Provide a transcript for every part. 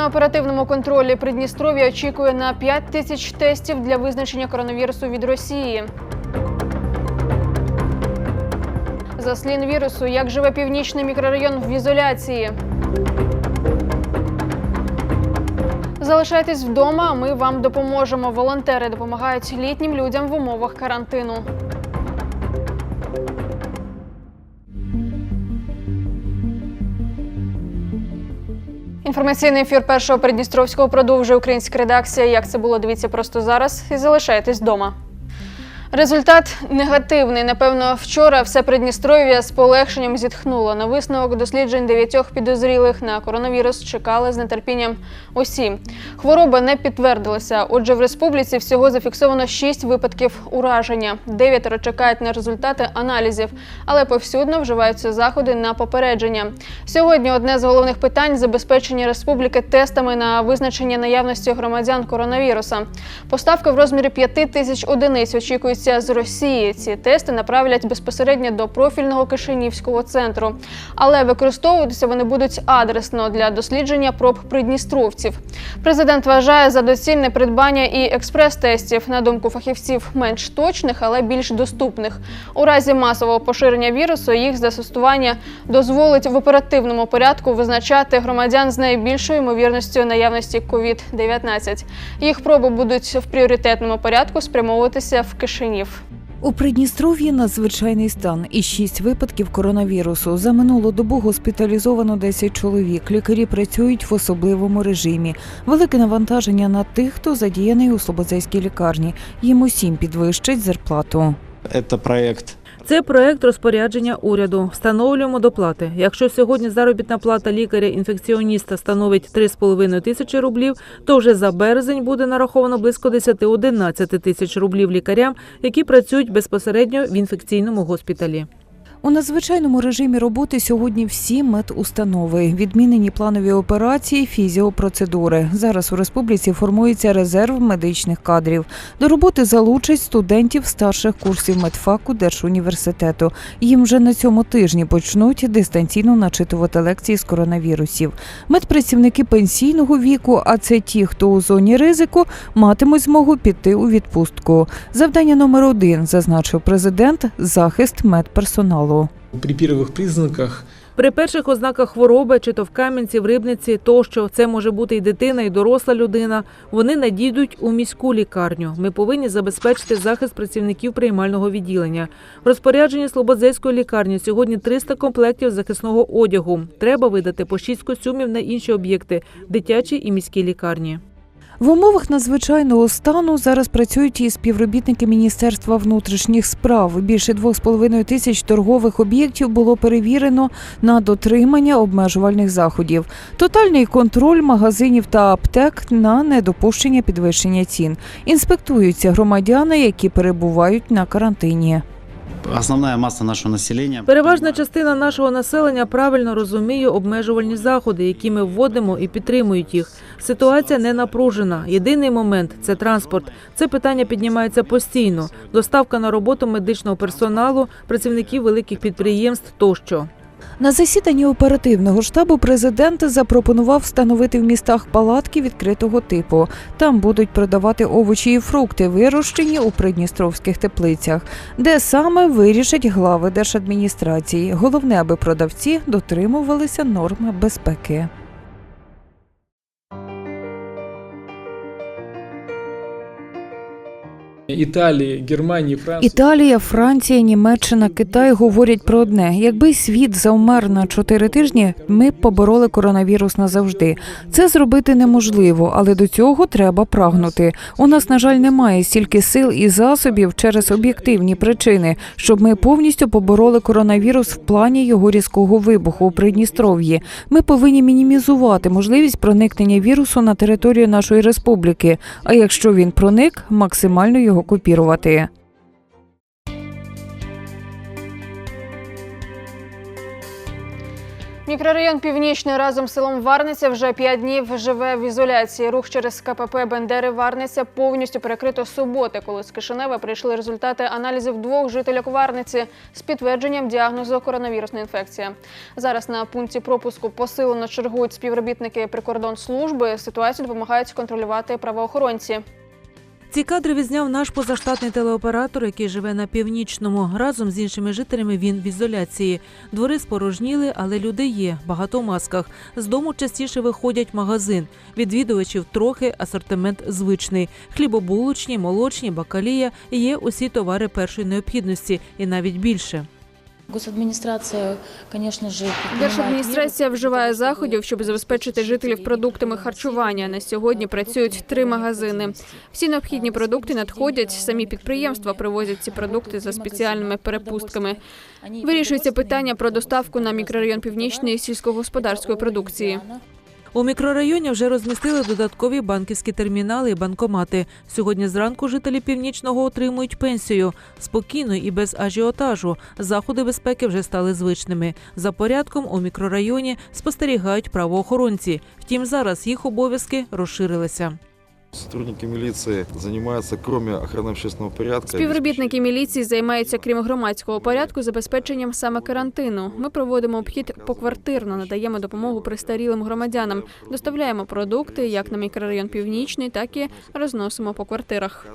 На оперативному контролі Придністров'я очікує на 5 тисяч тестів для визначення коронавірусу від Росії. Заслін вірусу, як живе північний мікрорайон в ізоляції. Залишайтесь вдома, ми вам допоможемо. Волонтери допомагають літнім людям в умовах карантину. Інформаційний ефір першого Придністровського продовжує українська редакція. Як це було, дивіться просто зараз і залишайтесь вдома. Результат негативний. Напевно, вчора все Придністров'я з полегшенням зітхнуло. На висновок досліджень дев'ятьох підозрілих на коронавірус чекали з нетерпінням усі. Хвороба не підтвердилася. Отже, в республіці всього зафіксовано шість випадків ураження. Дев'ятеро чекають на результати аналізів, але повсюдно вживаються заходи на попередження. Сьогодні одне з головних питань забезпечення республіки тестами на визначення наявності громадян коронавіруса. Поставка в розмірі 5 тисяч одиниць очікується з Росії. Ці тести направлять безпосередньо до профільного Кишинівського центру, але використовуватися вони будуть адресно для дослідження проб придністровців. Президент вважає за доцільне придбання і експрес-тестів, на думку фахівців, менш точних, але більш доступних. У разі масового поширення вірусу їх застосування дозволить в оперативному порядку визначати громадян з найбільшою ймовірністю наявності COVID-19. Їх проби будуть в пріоритетному порядку спрямовуватися в Кишинів. У Придністров'ї надзвичайний стан і шість випадків коронавірусу. За минулу добу госпіталізовано 10 чоловік. Лікарі працюють в особливому режимі. Велике навантаження на тих, хто задіяний у Слободзейській лікарні. Їм усім підвищать зарплату. Це проект Це проект розпорядження уряду. Встановлюємо доплати. Якщо сьогодні заробітна плата лікаря-інфекціоніста становить 3,5 тисячі рублів, то вже за березень буде нараховано близько 10-11 тисяч рублів лікарям, які працюють безпосередньо в інфекційному госпіталі. У надзвичайному режимі роботи сьогодні всі медустанови. Відмінені планові операції, фізіопроцедури. Зараз у республіці формується резерв медичних кадрів. До роботи залучать студентів старших курсів медфаку Держуніверситету. Їм вже на цьому тижні почнуть дистанційно начитувати лекції з коронавірусів. Медпрацівники пенсійного віку, а це ті, хто у зоні ризику, матимуть змогу піти у відпустку. Завдання номер один, зазначив президент, захист медперсоналу. При первых признаках При перших ознаках хвороби, чи то в Кам'янці, в Рибниці, тощо це може бути і дитина, і доросла людина. Вони надійдуть у міську лікарню. Ми повинні забезпечити захист працівників приймального відділення. В розпорядженні Слободзейської лікарні сьогодні 300 комплектів захисного одягу. Треба видати по 6 костюмів на інші об'єкти дитячі і міські лікарні. В умовах надзвичайного стану зараз працюють і співробітники Міністерства внутрішніх справ. Більше 2,5 тисяч торгових об'єктів було перевірено на дотримання обмежувальних заходів. Тотальний контроль магазинів та аптек на недопущення підвищення цін. Інспектуються громадяни, які перебувають на карантині. Основная маса нашего населения. Переважна частина нашого населення правильно розуміє обмежувальні заходи, які ми вводимо і підтримують їх. Ситуація не напружена. Єдиний момент це транспорт. Це питання піднімається постійно. Доставка на роботу медичного персоналу, працівників великих підприємств тощо. На засіданні оперативного штабу президент запропонував встановити в містах палатки відкритого типу. Там будуть продавати овочі і фрукти, вирощені у придністровських теплицях, де саме вирішать глави держадміністрації. Головне, аби продавці дотримувалися норм безпеки. Италии, Германии, Франции. Італія, Франція, Німеччина, Китай говорять про одне: якби світ завмер на чотири тижні, ми б побороли коронавірус назавжди. Це зробити неможливо, але до цього треба прагнути. У нас, на жаль, немає стільки сил і засобів через об'єктивні причини, щоб ми повністю побороли коронавірус в плані його різкого вибуху у Придністров'ї. Ми повинні мінімізувати можливість проникнення вірусу на територію нашої республіки. А якщо він проник, максимально його купірувати. Мікрорайон Північний разом з селом Варниця вже п'ять днів живе в ізоляції. Рух через КПП Бендери Варниця повністю перекрито суботи, коли з Кишинева прийшли результати аналізів двох жителів Варниці з підтвердженням діагнозу коронавірусна інфекція. Зараз на пункті пропуску посилено чергують співробітники прикордонслужби. Ситуацію допомагають контролювати правоохоронці. Ці кадри відзняв наш позаштатний телеоператор, який живе на північному. Разом з іншими жителями він в ізоляції. Двори спорожніли, але люди є. Багато в масках. З дому частіше виходять магазин. Відвідувачів трохи, асортимент звичний. Хлібобулочні, молочні, бакалія. Є усі товари першої необхідності і навіть більше. Госадміністрація, звісно ж, Держадміністрація вживає заходів, щоб забезпечити жителів продуктами харчування. На сьогодні працюють три магазини. Всі необхідні продукти надходять. Самі підприємства привозять ці продукти за спеціальними перепустками. Вирішується питання про доставку на мікрорайон північної сільськогосподарської продукції. У мікрорайоні вже розмістили додаткові банківські термінали і банкомати. Сьогодні зранку жителі північного отримують пенсію спокійно і без ажіотажу. Заходи безпеки вже стали звичними. За порядком у мікрорайоні спостерігають правоохоронці. Втім, зараз їх обов'язки розширилися. Сотрудники міліції займаються, крім охорони общественного порядка, Співробітники міліції займаються, крім громадського порядку, забезпеченням саме карантину. Ми проводимо обхід поквартирно, надаємо допомогу престарілим громадянам, доставляємо продукти як на мікрорайон Північний, так і розносимо по квартирах.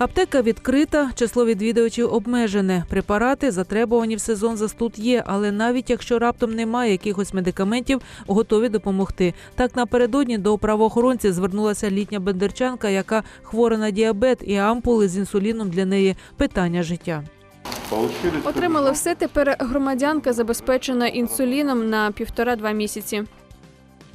Аптека відкрита, число відвідувачів обмежене. Препарати затребувані в сезон застуд є, але навіть якщо раптом немає якихось медикаментів, готові допомогти. Так напередодні до правоохоронців звернулася літня бендерчанка, яка хвора на діабет і ампули з інсуліном для неї питання життя. Отримали все. Тепер громадянка забезпечена інсуліном на півтора-два місяці.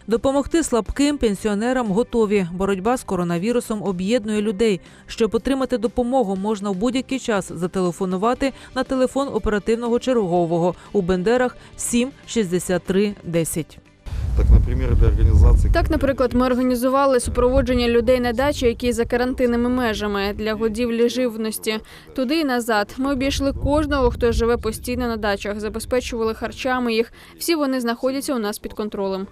Допомогти слабким пенсіонерам готові. Боротьба з коронавірусом об'єднує людей. Щоб отримати допомогу, можна в будь-який час зателефонувати на телефон оперативного чергового у Бендерах 7 63 10. Так, наприклад, ми організували супроводження людей на дачі, які за карантинними межами для годівлі живності. Туди і назад. Ми обійшли кожного, хто живе постійно на дачах, забезпечували харчами їх. Всі вони знаходяться у нас під контролем.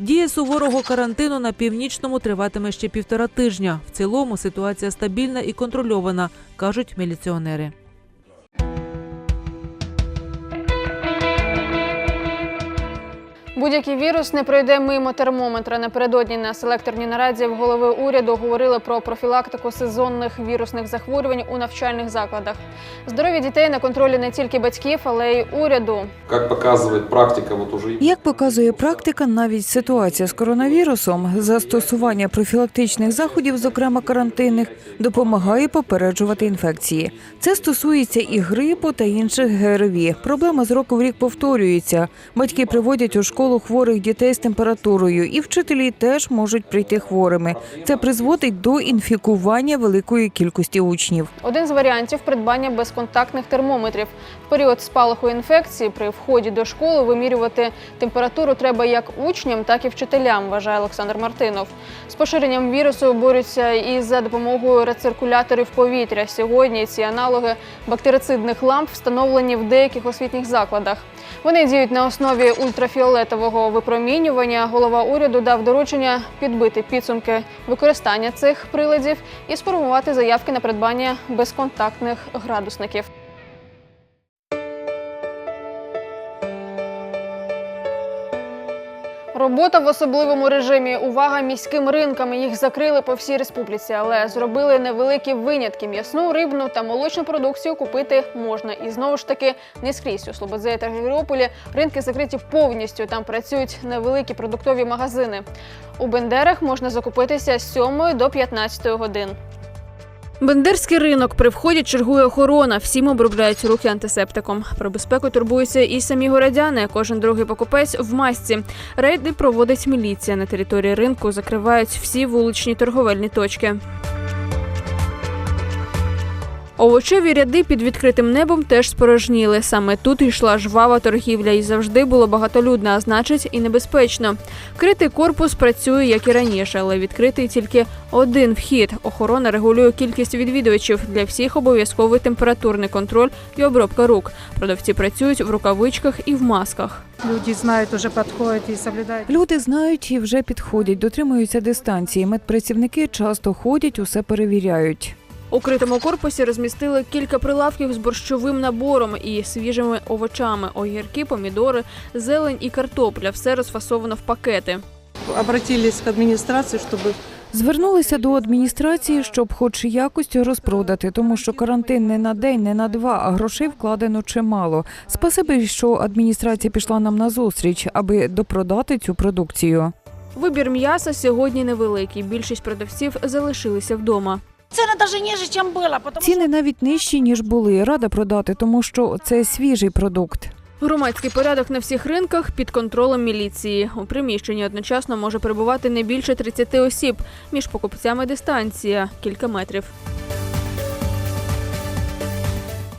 Дія суворого карантину на північному триватиме ще півтора тижня. В цілому ситуація стабільна і контрольована, кажуть міліціонери. Будь-який вірус не пройде мимо термометра. Напередодні на селекторній нараді в голови уряду говорили про профілактику сезонних вірусних захворювань у навчальних закладах. Здоров'я дітей на контролі не тільки батьків, але й уряду. Как показывает практика, вот уже Як показує практика, навіть ситуація з коронавірусом, застосування профілактичних заходів, зокрема карантинних, допомагає попереджувати інфекції. Це стосується і грипу та інших ГРВІ. Проблема з року в рік повторюється. Батьки приводять у школу хворих дітей з температурою, і вчителі теж можуть прийти хворими. Це призводить до інфікування великої кількості учнів. Один з варіантів придбання безконтактних термометрів. В період спалаху інфекції при вході до школи вимірювати температуру треба як учням, так і вчителям, вважає Олександр Мартинов. З поширенням вірусу борються і за допомогою рециркуляторів повітря. Сьогодні ці аналоги бактерицидних ламп встановлені в деяких освітніх закладах. Вони діють на основі ультрафіолетового випромінювання. Голова уряду дав доручення підбити підсумки використання цих приладів і сформувати заявки на придбання безконтактних градусників. Робота в особливому режимі. Увага міським ринкам. Їх закрили по всій республіці, але зробили невеликі винятки. М'ясну, рибну та молочну продукцію купити можна. І знову ж таки не скрізь у Слободзеї та Григоріополі ринки закриті повністю. Там працюють невеликі продуктові магазини. У Бендерах можна закупитися з 7 до 15 годин. Бендерський ринок при вході чергує охорона. Всім обробляють руки антисептиком. Про безпеку турбуються і самі городяни. Кожен другий покупець в масці. Рейди проводить міліція. На території ринку закривають всі вуличні торговельні точки. Овочеві ряди під відкритим небом теж спорожніли. Саме тут йшла жвава торгівля і завжди було багатолюдно, а значить і небезпечно. Критий корпус працює як і раніше, але відкритий тільки один вхід. Охорона регулює кількість відвідувачів. Для всіх обов'язковий температурний контроль і обробка рук. Продавці працюють в рукавичках і в масках. Люди знают, уже подходят и соблюдают. Люди знають і вже підходять, дотримуються дистанції. Медпрацівники часто ходять, усе перевіряють. У критому корпусі розмістили кілька прилавків з борщовим набором і свіжими овочами: огірки, помідори, зелень і картопля. Все розфасовано в пакети. Обратились к администрации, чтобы Звернулися до адміністрації, щоб хоч якось розпродати, тому що карантин не на день, не на два, а грошей вкладено чимало. Спасибі, що адміністрація пішла нам на зустріч, аби допродати цю продукцію. Вибір м'яса сьогодні невеликий. Більшість продавців залишилися вдома. Цены даже ніж чем было, потому Ціни навіть нижчі ніж були. Рада продати, тому що це свіжий продукт. Громадський порядок на всіх ринках під контролем міліції. У приміщенні одночасно може перебувати не більше 30 осіб. Між покупцями дистанція кілька метрів.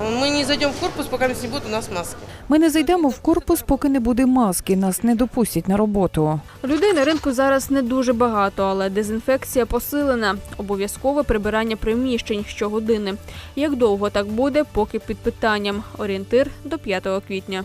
Мы не зайдемо в корпус, поки не буде у нас маски. Ми не зайдемо в корпус, поки не буде маски. Нас не допустять на роботу. Людей на ринку зараз не дуже багато, але дезінфекція посилена. Обов'язкове прибирання приміщень щогодини. Як довго так буде, поки під питанням. Орієнтир до 5 квітня.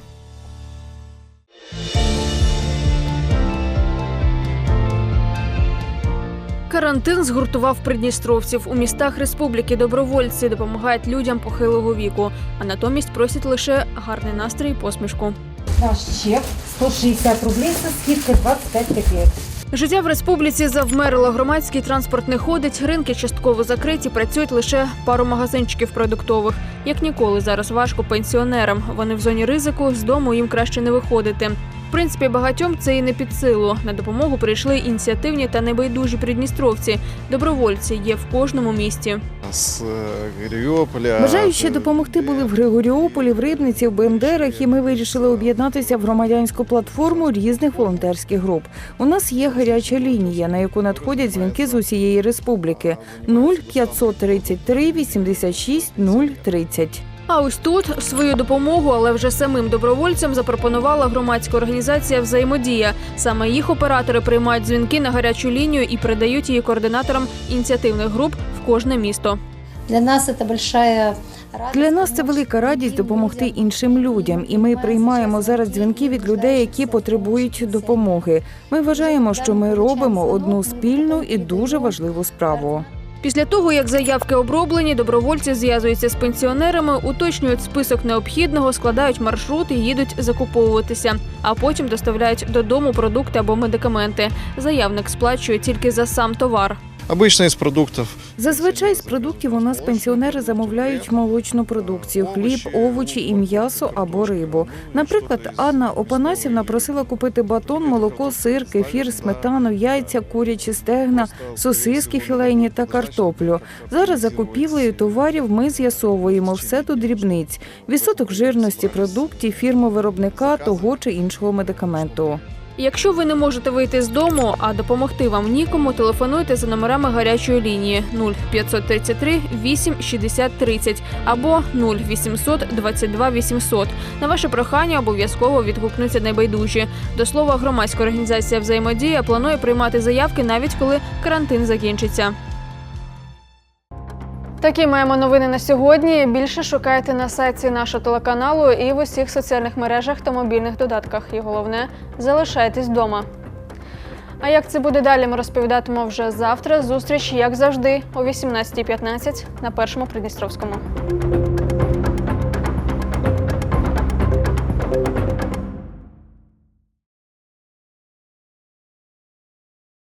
Карантин згуртував придністровців. У містах республіки добровольці допомагають людям похилого віку, а натомість просять лише гарний настрій і посмішку. наш чек 160 рублей со скидкой 25 копеек. Життя в республіці завмерло. Громадський транспорт не ходить, ринки частково закриті, працюють лише пару магазинчиків продуктових. Як ніколи зараз важко пенсіонерам. Вони в зоні ризику, з дому їм краще не виходити. В принципі, багатьом це і не під силу. На допомогу прийшли ініціативні та небайдужі придністровці. Добровольці є в кожному місті. С э, Бажаючи допомогти були в Григоріополі, в Рибниці, в Бендерах, і ми вирішили об'єднатися в громадянську платформу різних волонтерських груп. У нас є гаряча лінія, на яку надходять дзвінки з усієї республіки 0533 86 030. А ось тут свою допомогу, але вже самим добровольцям запропонувала громадська організація Взаємодія. Саме їх оператори приймають дзвінки на гарячу лінію і передають її координаторам ініціативних груп в кожне місто. Для нас это большая Для нас це велика радість допомогти іншим людям, і ми приймаємо зараз дзвінки від людей, які потребують допомоги. Ми вважаємо, що ми робимо одну спільну і дуже важливу справу. Після того, як заявки оброблені, добровольці зв'язуються з пенсіонерами, уточнюють список необхідного, складають маршрут і їдуть закуповуватися, а потім доставляють додому продукти або медикаменти. Заявник сплачує тільки за сам товар. Обычно из продуктов. Зазвичай з продуктів у нас пенсіонери замовляють молочну продукцію: хліб, овочі і м'ясо або рибу. Наприклад, Анна Опанасівна просила купити батон, молоко, сир, кефір, сметану, яйця, курячі стегна, сосиски філейні та картоплю. Зараз за купівлею товарів ми з'ясовуємо все до дрібниць: відсоток жирності продуктів, фірму виробника того чи іншого медикаменту. Якщо ви не можете вийти з дому, а допомогти вам нікому, телефонуйте за номерами гарячої лінії 0533 8 60 30 або 0800 22 800. На ваше прохання обов'язково відгукнуться найбайдужі. До слова, громадська організація взаємодія планує приймати заявки навіть коли карантин закінчиться. Такі маємо новини на сьогодні. Більше шукайте на сайті нашого телеканалу і в усіх соціальних мережах та мобільних додатках. І головне, залишайтесь вдома. А як це буде далі, ми розповідатимемо вже завтра. Зустріч, як завжди, о 18.15 на першому Придністровському.